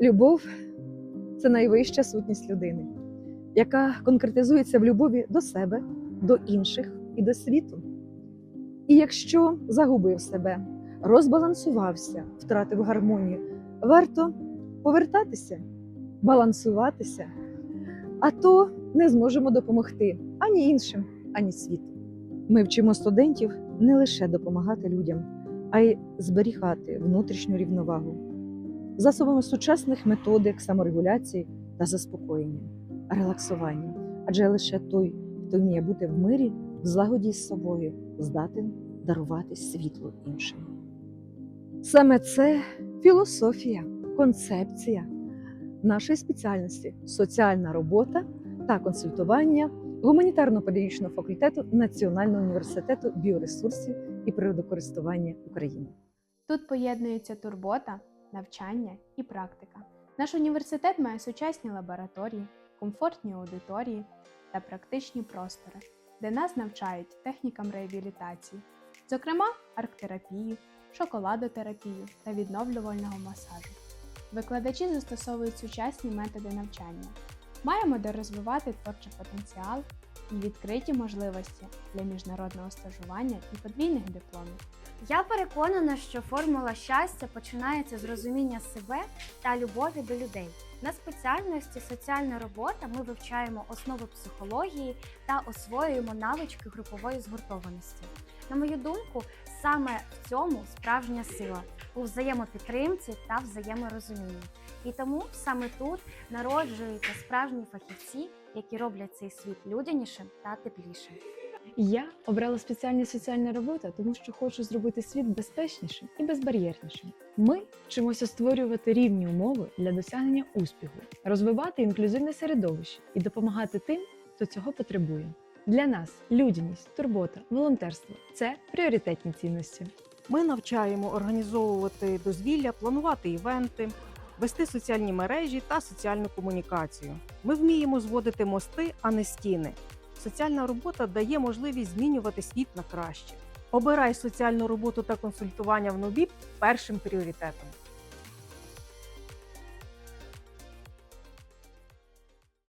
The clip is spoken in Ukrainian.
Любов це найвища сутність людини, яка конкретизується в любові до себе, до інших і до світу. І якщо загубив себе, розбалансувався, втратив гармонію, варто повертатися, балансуватися, а то не зможемо допомогти ані іншим, ані світу. Ми вчимо студентів не лише допомагати людям, а й зберігати внутрішню рівновагу засобами сучасних методик саморегуляції та заспокоєння, релаксування. Адже лише той, хто вміє бути в мирі, в злагоді з собою, здатен дарувати світло іншим. Саме це філософія, концепція нашої спеціальності соціальна робота та консультування гуманітарно-педагогічного факультету Національного університету біоресурсів і природокористування України. Тут поєднується турбота, навчання і практика. Наш університет має сучасні лабораторії, комфортні аудиторії та практичні простори, де нас навчають технікам реабілітації, зокрема арт-терапію, шоколадотерапію та відновлювального масажу. Викладачі застосовують сучасні методи навчання. Маємо де розвивати творчий потенціал і відкриті можливості для міжнародного стажування і подвійних дипломів. Я переконана, що формула щастя починається з розуміння себе та любові до людей. На спеціальності соціальна робота ми вивчаємо основи психології та освоюємо навички групової згуртованості. На мою думку, саме в цьому справжня сила у взаємопідтримці та взаєморозумінні. І тому саме тут народжуються справжні фахівці, які роблять цей світ людянішим та теплішим. Я обрала спеціальність соціальна робота, тому що хочу зробити світ безпечнішим і безбар'єрнішим. Ми вчимося створювати рівні умови для досягнення успіху, розвивати інклюзивне середовище і допомагати тим, хто цього потребує. Для нас людяність, турбота, волонтерство це пріоритетні цінності. Ми навчаємо організовувати дозвілля, планувати івенти, вести соціальні мережі та соціальну комунікацію. Ми вміємо зводити мости, а не стіни. Соціальна робота дає можливість змінювати світ на краще. Обирай соціальну роботу та консультування в НОБІП першим пріоритетом.